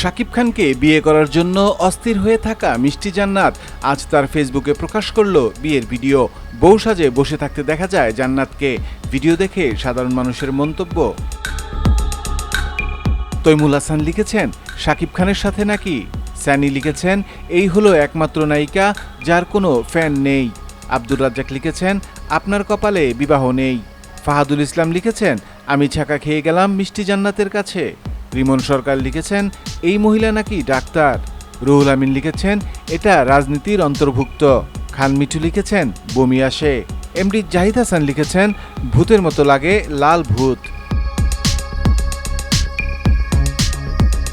শাকিব খানকে বিয়ে করার জন্য অস্থির হয়ে থাকা মিষ্টি জান্নাত আজ তার ফেসবুকে প্রকাশ করল বিয়ের ভিডিও। বউ সাজে বসে থাকতে দেখা যায় জান্নাতকে। ভিডিও দেখে সাধারণ মানুষের মন্তব্য। তৈমুল হাসান লিখেছেন শাকিব খানের সাথে নাকি? স্যানি লিখেছেন, এই হলো একমাত্র নায়িকা যার কোনো ফ্যান নেই। আব্দুর রাজ্জাক লিখেছেন, আপনার কপালে বিবাহ নেই। ফাহাদুল ইসলাম লিখেছেন, আমি ছাকা খেয়ে গেলাম মিষ্টি জান্নাতের কাছে। রিমন সরকার লিখেছেন, এই মহিলা নাকি ডাক্তার। রুহুল আমিন লিখেছেন, এটা রাজনীতির অন্তর্ভুক্ত। খান মিঠু লিখেছেন, বমি আসে। এমডি জাহিদ হাসান লিখেছেন, ভূতের মতো লাগে লাল ভূত।